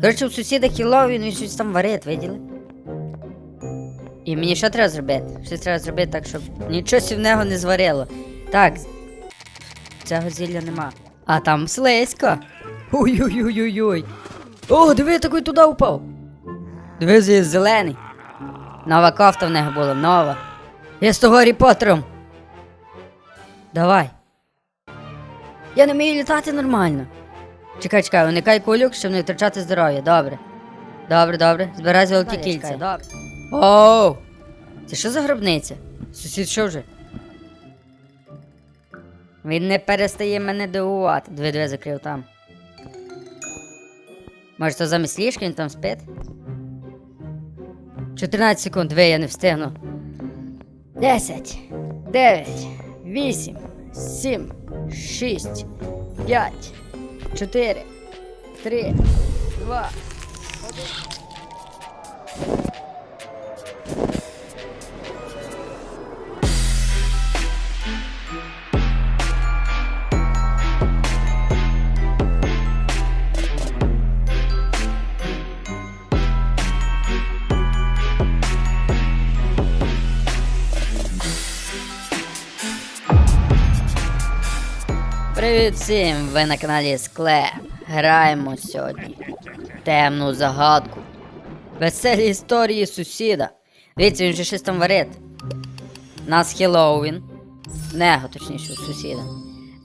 Коротше, у сусіда Хіллоуін, він щось там варить, виділи? І мені що треба зробити? Щось треба зробити так, щоб нічогось в нього не зварило. Так. Цього зілля нема. А там слизько. Ой-ой-ой-ой-ой. О, диви, такий туди упав. Диви, зелений. Нова кофта в нього була, нова. Я з того Поттером. Давай. Я не вмію літати нормально. Чекай, чекай, уникай кульок, щоб не втрачати здоров'я. Добре. Добре, добре. Збирай золоті кільця. Добре. Оу! Це що за гробниця? Сусід що вже? Він не перестає мене дивувати. Дві дві закрив там. Може, то замість ліжка він там спить? 14 секунд, ви, я не встигну. 10, 9, 8, 7, 6, 5, 4, 3, 2, Привіт всім! Ви на каналі Склеп. Граємо сьогодні. Темну загадку. Веселі історії сусіда. Дивіться, він же щось там варить. Нас Хеллоуін. Него, точніше, сусіда.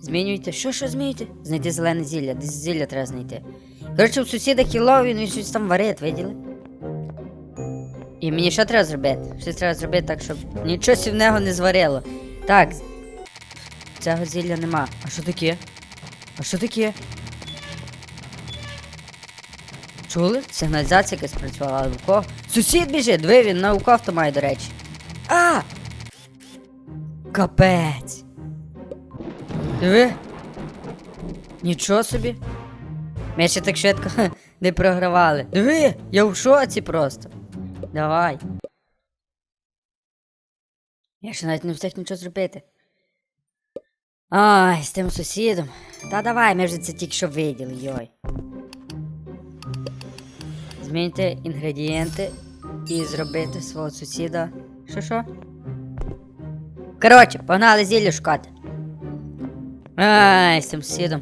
Змінюйте. Що, що змінюйте? Знайти зелене зілля. Десь зілля треба знайти. Коротше, у сусіда Хеллоуін, він щось там варить, виділи? І мені що треба зробити? Щось треба зробити так, щоб нічого в нього не зварило. Так, Цього зілля нема. А що таке? А що таке? Чули? Сигналізація якась працювала, кого? Сусід біжить, диви, він науку авто має, до речі. А! Капець. Диви. Нічого собі. Ми ще так швидко не програвали. Диви, я в шоці просто. Давай. Я ще навіть не встиг нічого зробити. Ай, з тим сусідом. Та давай, ми вже це тільки що виділи, йой. Змінити інгредієнти і зробити свого сусіда. Що що? Коротше, погнали зілля шукати. Ай, з цим сусідом.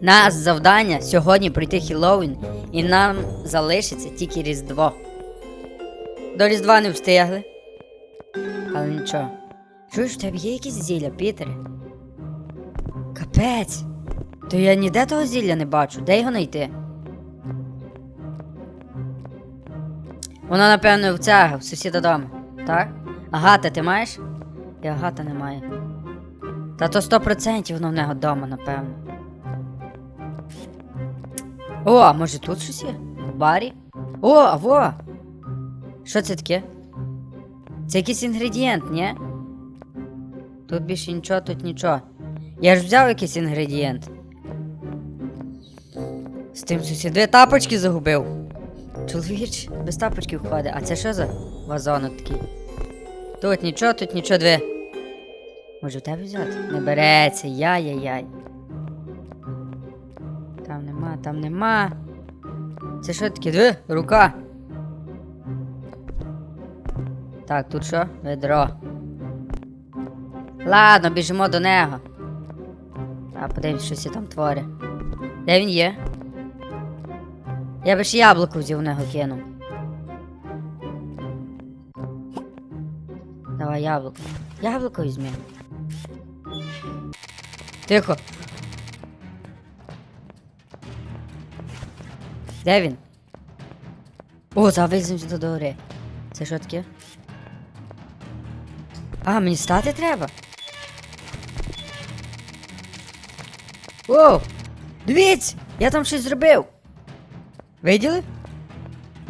Нас завдання сьогодні пройти Хіллоуін, і нам залишиться тільки Різдво. До Різдва не встигли. Але нічого. Чуєш, в тебе є якісь зілля, Пітере? Капець. То я ніде того зілля не бачу. Де його знайти? Воно, напевно, в цього, в сусіда дома. Так? Агата, ти маєш? І агата немає. Та то 100% воно в нього вдома, напевно. О, а може тут щось є? В барі? О, а во! Що це таке? Це якийсь інгредієнт, ні? Тут більше нічого, тут нічого. Я ж взяв якийсь інгредієнт. З тим сусід дві тапочки загубив. Чоловіч без тапочків ходить. А це що за вазонок такий? Тут нічого, тут нічого дві. Може в тебе взяти? Не береться, яй-яй-яй. Там нема, там нема. Це що таке? Диви, рука. Так, тут що? Ведро. Ладно, біжимо до нього. А подивимось, що сі там творить. Де він є? Я би ж яблуко взяв в нього кинув. Давай яблуко. Яблуко візьми. Тихо. Де він? О, завеземо до гори. Це що таке? А, мені стати треба? Воу! Дивіться! Я там щось зробив! Виділи?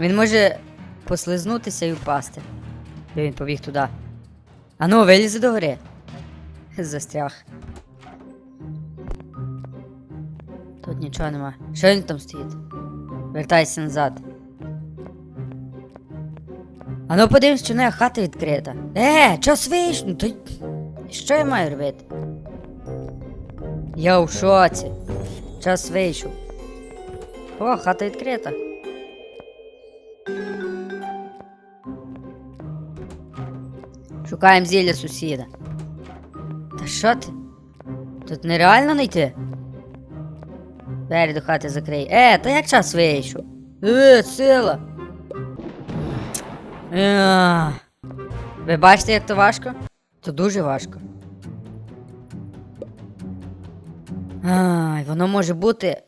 Він може послизнутися і впасти. Де він побіг туди. Ану, вилізе до гори. Застряг. Тут нічого нема. Що він там стоїть? Вертайся назад. Ану подивимось, чи не хата відкрита. Е, час вийшов. Ну, то... Що я маю робити? Я у шоці. Час вийшов. О, хата відкрита. Шукаємо зілля сусіда. Та що ти? Тут нереально знайти? Двері до хати закрий. Е, та як час вийшов? Е, сила. Е, Ви бачите, як то важко? То дуже важко. Ай, воно може бути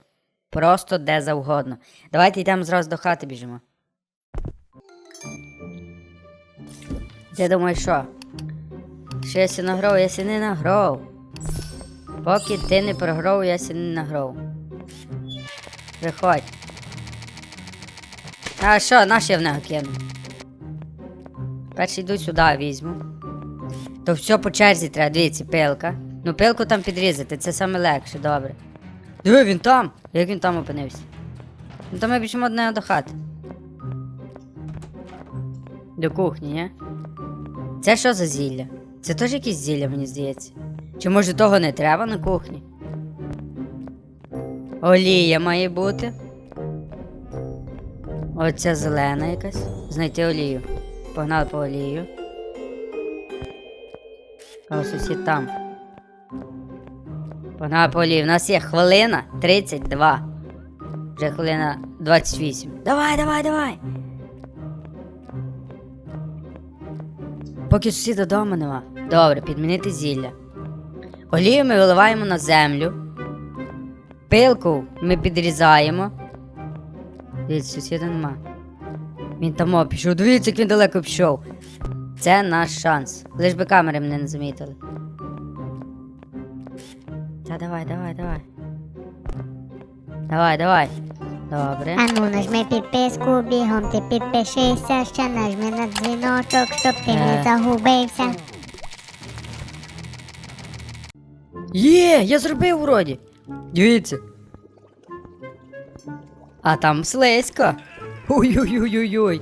просто де завгодно. Давайте йдемо зразу до хати біжимо. Ти думаєш, що? Що я сі нагров, я сі не нагров. Поки ти не програв, я сі не нагров. Виходь. А що, наш я в нього кину? Перший йду сюди візьму. То все по черзі треба, дивіться, пилка. Ну, пилку там підрізати, це саме легше, добре. Диви, він там! Як він там опинився? Ну то ми біжимо нього до хати. До кухні, ні? Це що за зілля? Це теж якесь зілля, мені здається. Чи може того не треба на кухні? Олія має бути. Оця зелена якась. Знайти олію. Погнали по олію. О, сусід там. Погнали по олію. У нас є хвилина 32. Вже хвилина 28. Давай, давай, давай. Поки сусіда вдома нема. Добре, підмінити зілля. Олію ми виливаємо на землю. Пилку ми підрізаємо. Дивіться, сусіда нема. Він там пішов. Дивіться, як він далеко пішов. Це наш шанс. Лиш би камери мене не замітили. Та давай, давай, давай. Давай, давай. Добре. А ну нажми підписку, бігом ти підпишися, ще нажми на дзвіночок, щоб ти Е. не загубився. Є, я зробив вроді. Дивіться. А там слизько. Ой-ой-ой-ой-ой.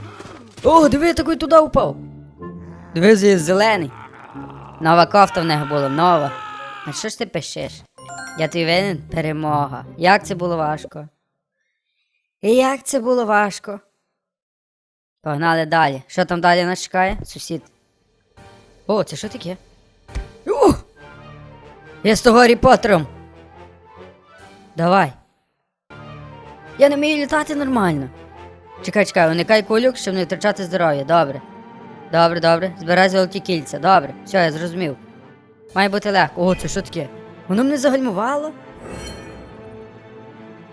О, диви, такий туди упав. Диви, зелений. Нова кофта в нього була, нова. А що ж ти пишеш? Я тобі винен? Перемога. Як це було важко? І як це було важко? Погнали далі. Що там далі нас чекає? Сусід. О, це що таке? О! Я з того Гаррі Поттером. Давай. Я не вмію літати нормально. Чекай, чекай, уникай кулюк, щоб не втрачати здоров'я. Добре. Добре, добре. Збирай золоті кільця. Добре. Все, я зрозумів. Має бути легко. О, це що таке? Воно мене загальмувало?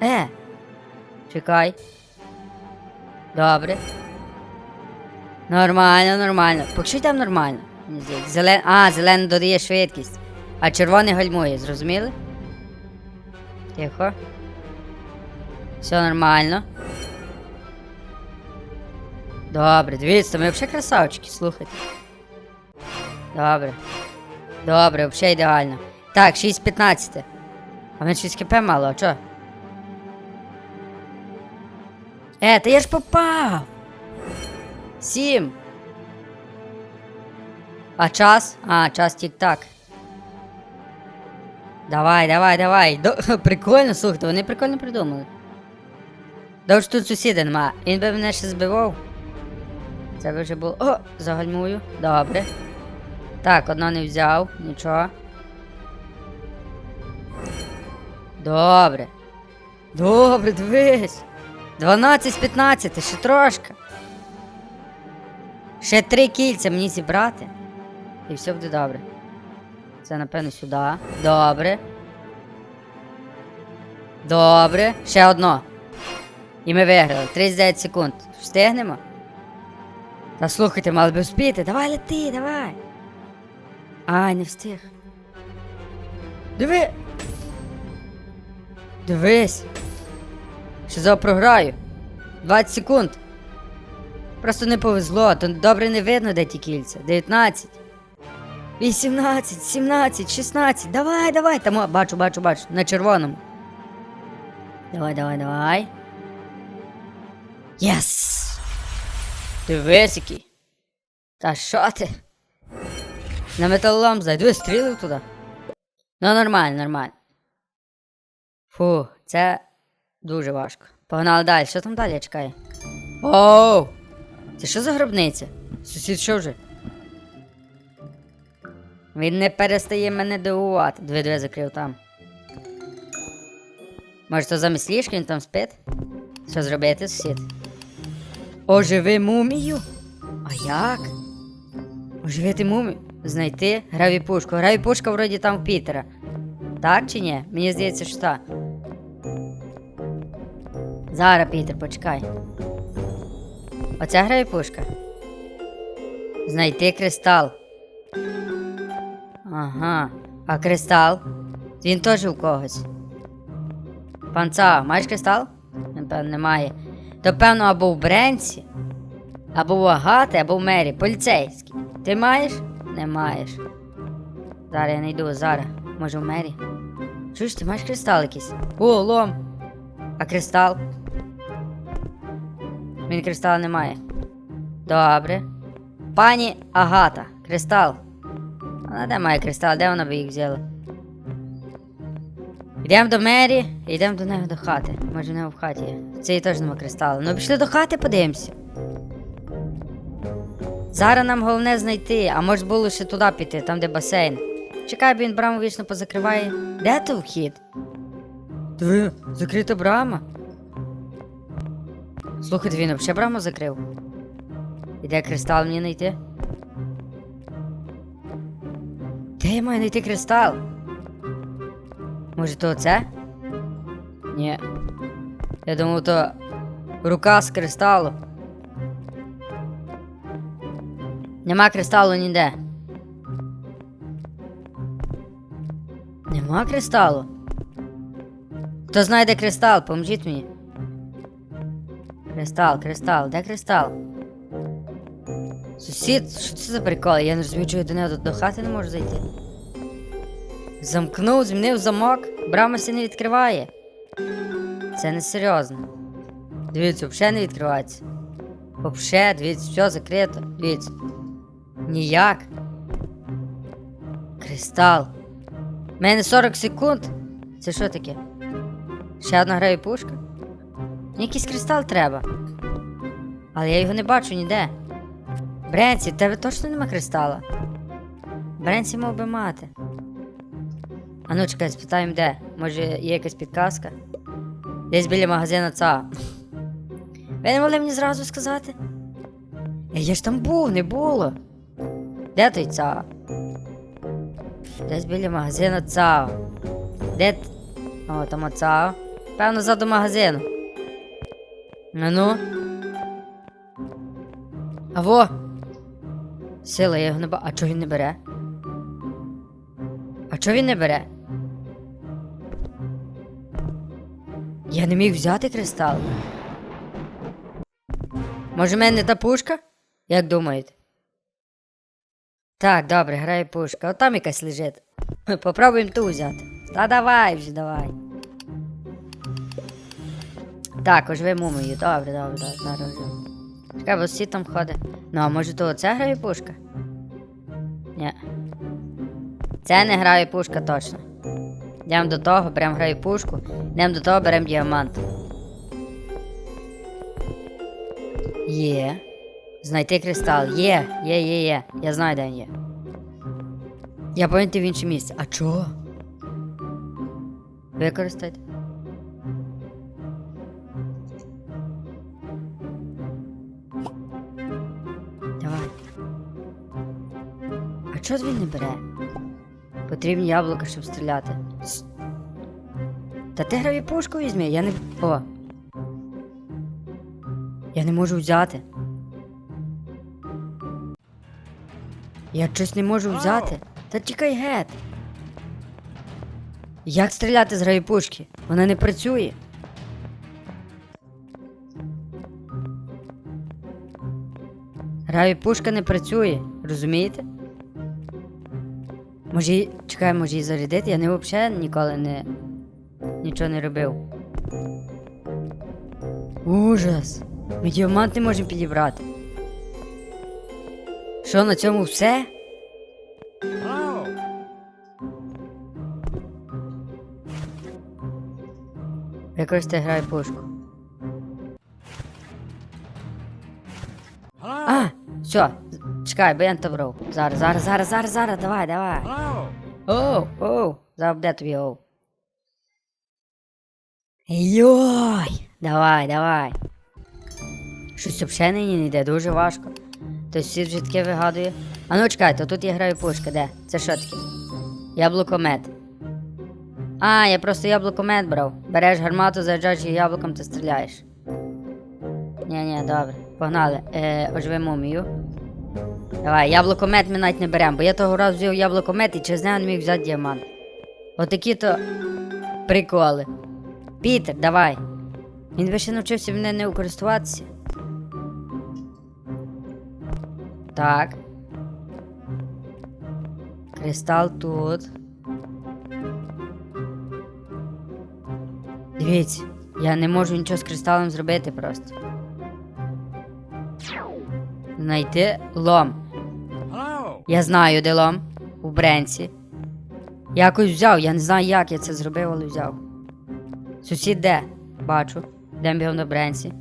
Е. Чекай. Добре. Нормально, нормально. Поки що йдемо нормально. Зелен... А, зелений додає швидкість. А червоний гальмує, зрозуміли? Тихо. Все нормально. Добре, дивіться, ми взагалі красавчики, слухайте. Добре. Добре, взагалі ідеально. Так, 6.15. А мене 6 хп мало, а чо? Е, та я ж попав! Сім. А час? А, час тік-так. Давай, давай, давай. До... Прикольно, слухайте, вони прикольно придумали. Добре, що тут сусіда нема. Він би мене ще збивав. Це би вже було. О, загальмую. Добре. Так, одно не взяв, нічого. Добре. Добре, дивись. 12 з 15, ще трошки. Ще три кільця мені зібрати. І все буде добре. Це, напевно, сюди. Добре. Добре. Ще одно. І ми виграли. 39 секунд. Встигнемо? Та слухайте, мали би вспіти. Давай лети, давай. Ай, не встиг. Диви. Дивись. Ще за програю. 20 секунд. Просто не повезло, то добре не видно, де ті кільця. 19. 18, 17, 16. Давай, давай. Там бачу, бачу, бачу. На червоному. Давай, давай, давай. Єс! Дивись який. Та що ти? На металолом зайду, стрілив туди. Ну, нормально, нормально. Фу, це дуже важко. Погнали далі. Що там далі чекає? Оу! Це що за гробниця? Сусід що вже? Він не перестає мене дивувати. Дві дві закрив там. Може, то замість ліжка він там спить? Що зробити, сусід? Оживи мумію? А як? Оживити мумію? Знайти граві пушку. Граві пушка вроді там в Пітера. Так чи ні? Мені здається, що так. Зараз, Пітер, почекай. Оця граві пушка. Знайти кристал. Ага. А кристал? Він теж у когось. Панца, маєш кристал? Напевно, немає. То певно або в Бренці, або в Агати, або в Мері. Поліцейський. Ти маєш? Не маєш. Зараз я не йду, зараз. Може в Мері. Чуєш, ти маєш кристал якийсь? О, лом. А кристал? Він кристала не має. Добре. Пані Агата, кристал. Вона де має кристал, де вона би їх взяла? Йдемо до Мері і йдемо до неї до хати. Може, в нього в хаті є. В Цієї теж нема кристалу. Ну пішли до хати, подивимося. Зараз нам головне знайти, а може було ще туди піти, там де басейн. Чекай, бо він браму вічно позакриває. Де то вхід? Диви, закрита брама. Слухайте, він взагалі браму закрив. І де кристал мені знайти? Де я маю знайти кристал? Може, то оце? Ні. Я думав, то рука з кристалу. Нема кристалу ніде. Нема кристалу. Хто знає, де кристал, поможіть мені. Кристал, кристал, де кристал? Сусід, що це за прикол? Я не розумію, чого до нього до, хати не можу зайти. Замкнув, змінив замок, брама сі не відкриває. Це не серйозно. Дивіться, взагалі не відкривається. Вообще, дивіться, все закрито. Дивіться. Ніяк. Кристал. У мене 40 секунд. Це що таке? Ще одна грає пушка? Якийсь кристал треба. Але я його не бачу ніде. Бренсі, в тебе точно нема кристала? Бренсі мав би мати. А ну чекай, спитаємо де. Може є якась підказка? Десь біля магазину ЦА. Ви не могли мені зразу сказати? Е, Я ж там був, не було. Де той ЦА? Десь біля магазину ЦАО. Де. О, там ЦАО. Певно, ззаду магазину. Ну ну. Аво. Сила, його не ба. А чого він не бере? А чого він не бере? Я не міг взяти кристал. Може, в мене та пушка? Як думаєте? Так, добре, грає пушка. От там якась лежить. Попробуємо ту взяти. Та давай вже, давай. Так, оживи мумію. Добре, добре, добре. Чекай, бо всі там ходить. Ну, а може то оце грає пушка? Ні. Це не грає пушка точно. Йдемо до того, беремо граю пушку, йдемо до того, беремо діамант. Є. Знайти кристал. Є, є, є, є. Я знаю, де він є. Я повинен в інше місце. А чого? Використати. Чого він не бере? Потрібні яблука, щоб стріляти. Та ти граві пушку візьми, я не. О. Я не можу взяти. Я щось не можу взяти. Та тікай геть. Як стріляти з граві пушки? Вона не працює. Граві пушка не працює, розумієте? Може її... Чекай, може її зарядити? Я не взагалі ніколи не нічого не робив. Ужас! Ми діаманти можемо підібрати. Що на цьому все? Якось ти грай пушку. А! Все, чекай, бо я не добрав. Зараз, зараз, зараз, зараз, зараз, давай, давай. Оу, оу, тобі оу. Йой, давай, давай. Щось взагалі нині не йде, дуже важко. То всі вже таке вигадує. А ну чекай, то тут я граю пушка, де? Це що таке? Яблукомет. А, я просто яблукомет брав. Береш гармату, заряджаєш її яблуком та стріляєш. Ні, ні, добре. Погнали. Е, оживи мумію. Давай, яблукомет ми навіть не беремо, бо я того разу взяв яблукомет і через нього не міг взяти діамант. Отакі то приколи. Пітер, давай. Він би ще навчився мене не користуватися. Так. Кристал тут. Дивіться, я не можу нічого з кристалом зробити просто. Знайти лом. Я знаю, делом. У Бренці. Якось взяв, я не знаю, як я це зробив, але взяв. Сусід де? Бачу. Йдемо бігом на Бренці.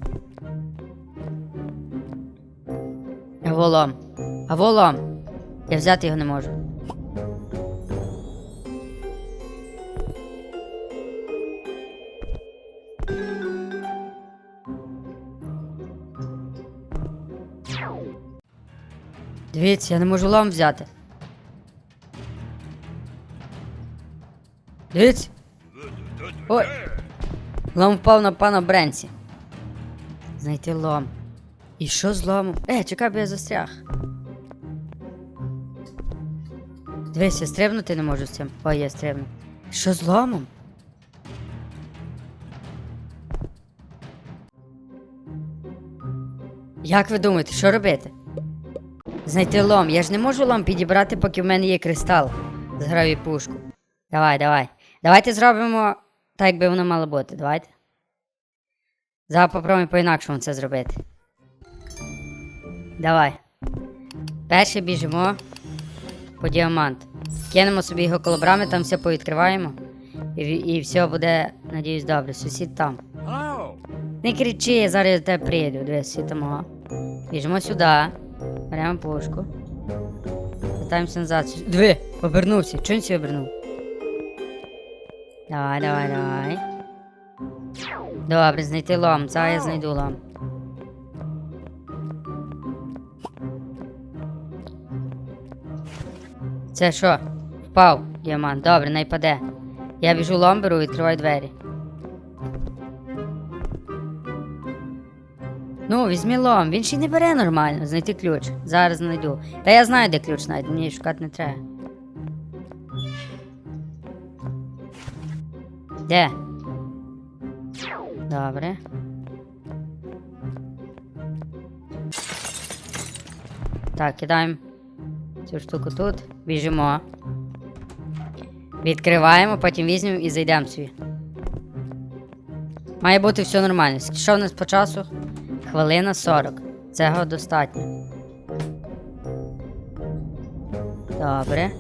Аволом. Аволом. Аво. Я взяти його не можу. Дивіться, я не можу лом взяти. Дивіться. Ой. Лом впав на пана Бренсі. Знайти лом. І що з ломом? Е, чекай, бо я застряг. Дивись, я стрибнути не можу з цим. Ой, я стрибну. Що з ломом? Як ви думаєте, що робити? Знайти лом. Я ж не можу лом підібрати, поки в мене є кристал. Зграю пушку. Давай, давай. Давайте зробимо так, як би воно мало бути. Давайте. Зараз попробуємо по-інакшому це зробити. Давай. Перше біжимо по діамант. Кинемо собі його колобрами, там все повідкриваємо. І, і все буде, надіюсь, добре. Сусід там. Не кричи, я зараз до тебе прийду. Дивись, сусід мого. Біжимо сюди. Беремо пушку. Питаємося назад. Сус- Диви, обернувся. Чого він сі обернув? Давай, давай, давай. Добре, знайти лом. Зараз я знайду лом. Це що? Впав діамант. Добре, не паде. Я біжу лом беру, відкриваю двері. Ну, візьми лом, він ще й не бере нормально. Знайти ключ. Зараз знайду. Та я знаю, де ключ знайду, мені шукати не треба. Де? Добре. Так, кидаємо цю штуку тут. Біжимо. Відкриваємо, потім візьмемо і зайдемо собі. Має бути все нормально. Що в нас по часу? Хвилина 40. Цього достатньо. Добре.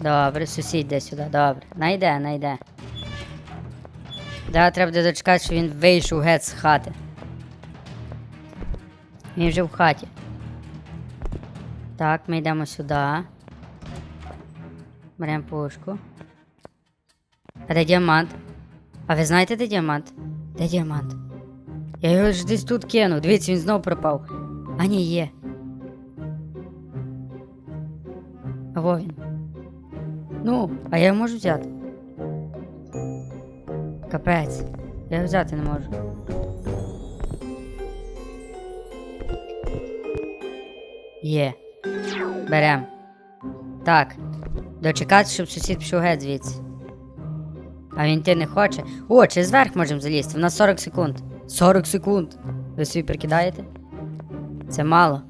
Добре, сусід де сюди, добре. Найде, найде. Да, треба буде дочекати, що він вийшов геть з хати. Він вже в хаті. Так, ми йдемо сюди. Беремо пушку. А де діамант? А ви знаєте, де діамант? Де діамант? Я його ж десь тут кинув. Дивіться, він знов пропав. А ні, є. Во він. Ну, а я його можу взяти. Капець. Я його взяти не можу. Є. Берем. Так. Дочекати, щоб сусід пішов геть звідси. А він ти не хоче. О, чи зверх можемо залізти? У нас 40 секунд. 40 секунд. Ви собі прикидаєте? Це мало.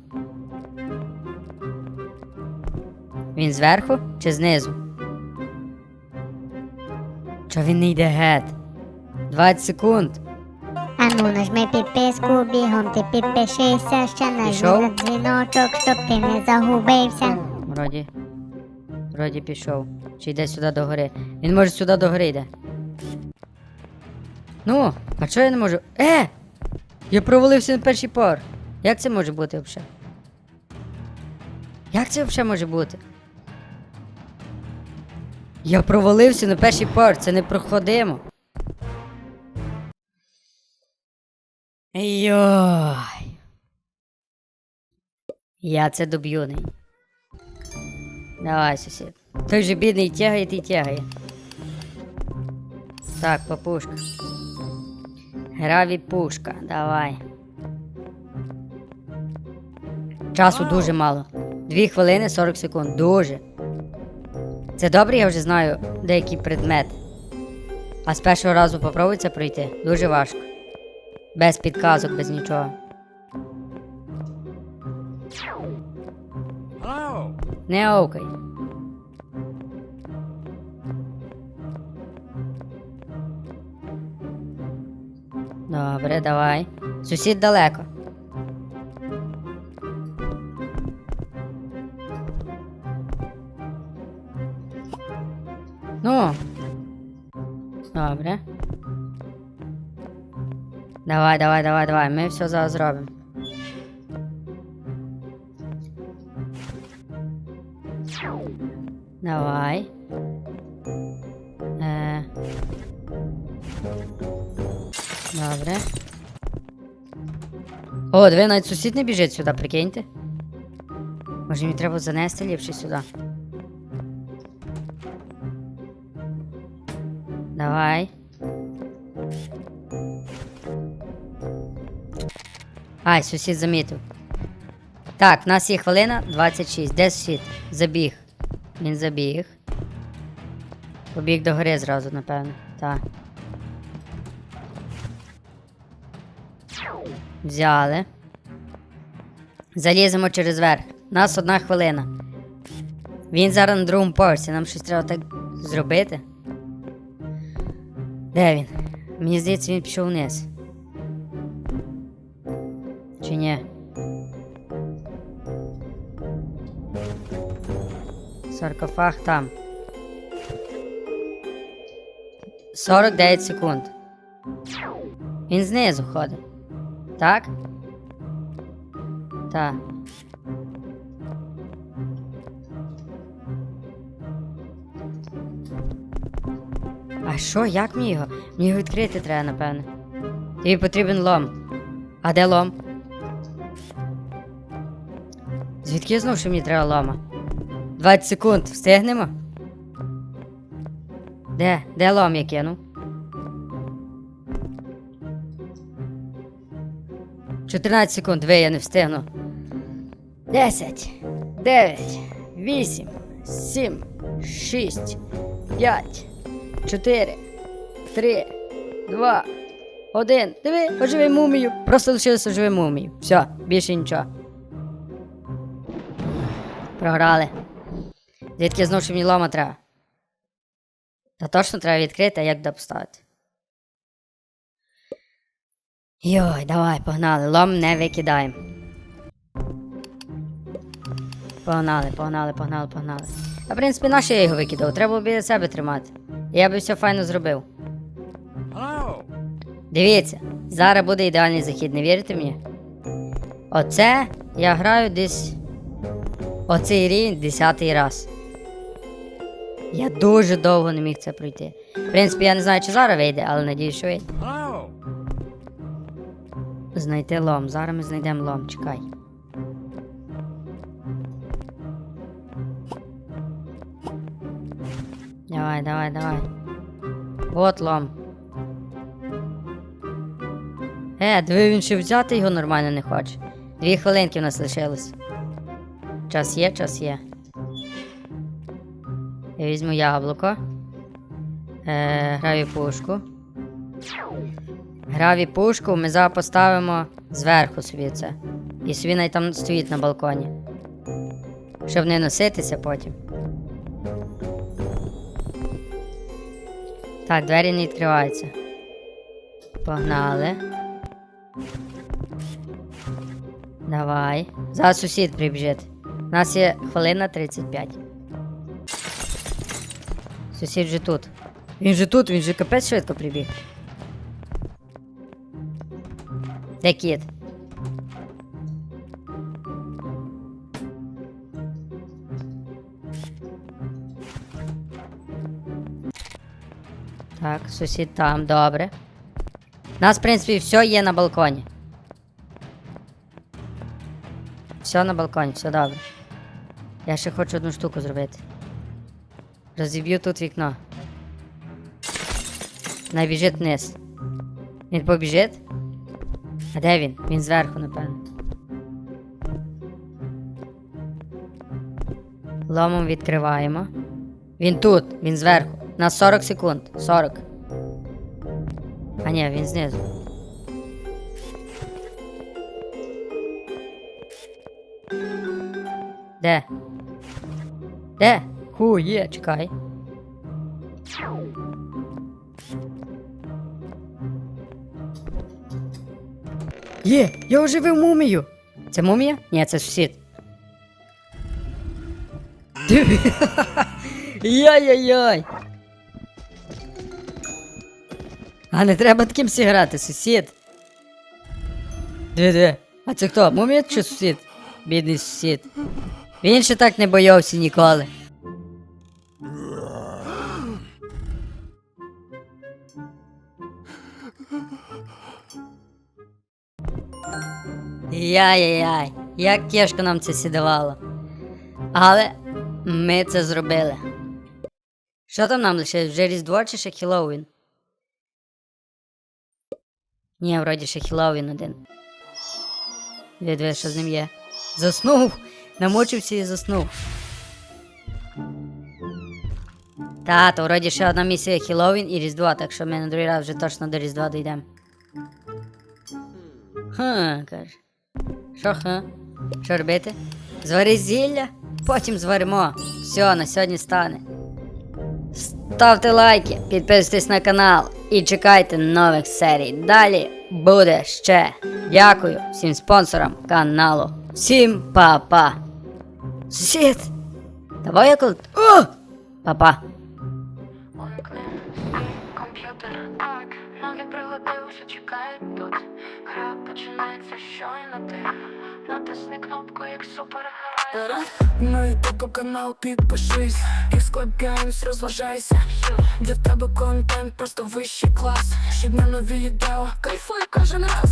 Він зверху чи знизу? Чо він не йде геть? 20 секунд. Ану, нажми підписку, бігом ти підпишися, ще нажми на дзвіночок, щоб ти не загубився. Вроді. Вроді пішов. Чи йде сюди до гори. Він може сюди до гори йде. Ну, а чого я не можу. Е! Я провалився на перший пар. Як це може бути взагалі? Як це взагалі може бути? Я провалився на перший пар, це не проходимо. Йой. Я це доб'ю нині. Давай, сусід. Той же бідний тягає, ти тягає. Так, папушка. Граві пушка, давай. Часу дуже мало. Дві хвилини 40 секунд. Дуже. Це добре, я вже знаю деякі предмети. А з першого разу попробуй це пройти. Дуже важко. Без підказок, без нічого. Не оукай. Добре, давай. Сусід далеко. Ну. Добре. Давай, давай, давай, давай. Ми все зараз зробимо. О, диви, навіть сусід не біжить сюди, прикиньте. Може мені треба занести ліпше сюди. Давай. Ай, сусід замітив. Так, в нас є хвилина 26. Де сусід? Забіг. Він забіг. Побіг до гори зразу, напевно. Так. Взяли. Заліземо через верх. Нас одна хвилина. Він зараз на другому поверсі. Нам щось треба так зробити. Де він? Мені здається, він пішов вниз. Чи ні? Саркофаг там. 49 секунд. Він знизу ходить. Так? Так. А що, як мені його? Мені його відкрити треба, напевне. Тобі потрібен лом. А де лом? Звідки я знав, що мені треба лома? 20 секунд, встигнемо? Де? Де лом я кинув? 14 секунд, ви я не встигну. 10, 9, 8, 7, 6, 5, 4, 3, 2, 1. Диви, оживи мумію. Просто лишилося оживи мумію. Все, більше нічого. Програли. Звідки я знов, мені лома треба? Та точно треба відкрити, а як туди Йой, давай, погнали. Лом не викидаємо. Погнали, погнали, погнали, погнали. А в принципі, на я його викидав? Треба біля себе тримати. Я би все файно зробив. Дивіться, зараз буде ідеальний захід, не вірите мені? Оце я граю десь. Оцей рівень десятий раз. Я дуже довго не міг це пройти. В принципі, я не знаю, чи зараз вийде, але надіюсь, що вийде. Знайти лом. Зараз ми знайдемо лом, чекай. Давай, давай, давай. Вот лом. Е, диви, він ще взяти його нормально не хоче. Дві хвилинки в нас лишилось. Час є, час є. Я візьму яблуко. Е, граві пушку. Граві пушку ми зараз поставимо зверху собі це. І собі навіть там стоїть на балконі. Щоб не носитися потім. Так, двері не відкриваються. Погнали. Давай. Зараз сусід прибіжить. У нас є хвилина 35. Сусід вже тут. Він же тут, він же капець швидко прибіг. Де? Так, сусід там, добре. У нас, в принципі, все є на балконі. Все на балконі, все добре. Я ще хочу одну штуку зробити. Розіб'ю тут вікно. Найбіжить вниз. Він побіжить? А де він? Він зверху, напевно. Ломом відкриваємо. Він тут, він зверху. На 40 секунд. 40. А ні, він знизу. Де? Де? Ху, є, чекай. Є, я оживив мумію. Це мумія? Ні, це сусід. Диви. Яй-яй-яй. А не треба таким всі грати, сусід. Диви. А це хто? Мумія чи сусід? Бідний сусід. Він ще так не боявся ніколи. Яй-яй-яй, як тяжко нам це сідавало. Але ми це зробили. Що там нам лише? Вже Різдво чи ще Хіллоуін? Ні, вроді ще Хіллоуін один. Відве, що з ним є. Заснув! Намочився і заснув. Та, то вроді ще одна місія Хіллоуін і Різдво, так що ми на другий раз вже точно до Різдва дійдемо. Ха, каже. Що ха? Що робити? Звари зілля, потім зваримо. Все, на сьогодні стане. Ставте лайки, підписуйтесь на канал і чекайте нових серій. Далі буде ще. Дякую всім спонсорам каналу. Всім па-па. Сусід! Давай я коли. О! Па-па. Щойно ти. Натисни кнопку, як супергерой. На ютуб канал підпишись. Xclub Games, розважайся. Для тебе контент просто вищий клас. Щодня нові відео, кайфуй кожен раз.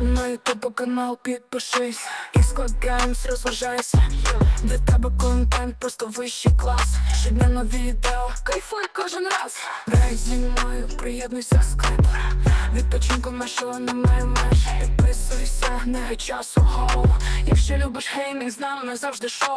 На ютуб канал підпишись. Xclub Games, розважайся. Для тебе контент просто вищий клас. Щодня нові відео, кайфуй кожен раз. Грай зі мною, приєднуйся скрипер. Відпочинку нашого немає меж. Підписуйся, не часу гоу Якщо любиш геймінг, з нами завжди шоу